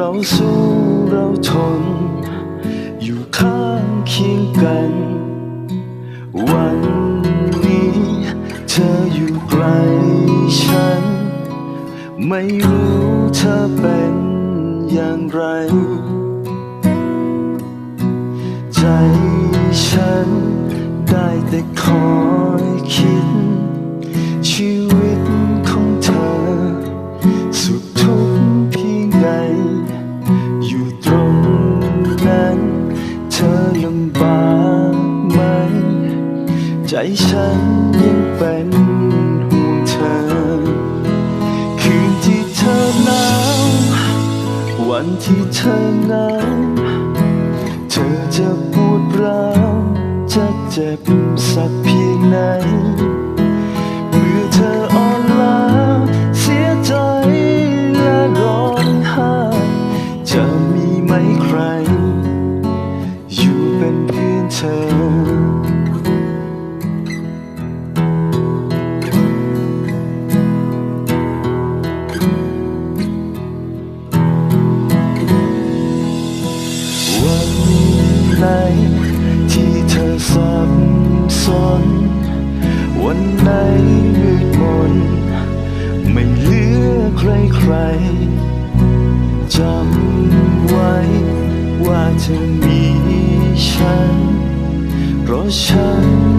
ราสู้เราทน อยู่ข้างเคียงกัน วันนี้เธออยู่ไกลฉัน ไม่รู้เธอเป็นอย่างไร ใจฉันได้แต่คอ ใจฉันยังเป็นห่วงเธอ คืนที่เธอหนาววันที่เธอหนาเธอจะปวดร้าวจะเจ็บสักเพียงไหน sunshine.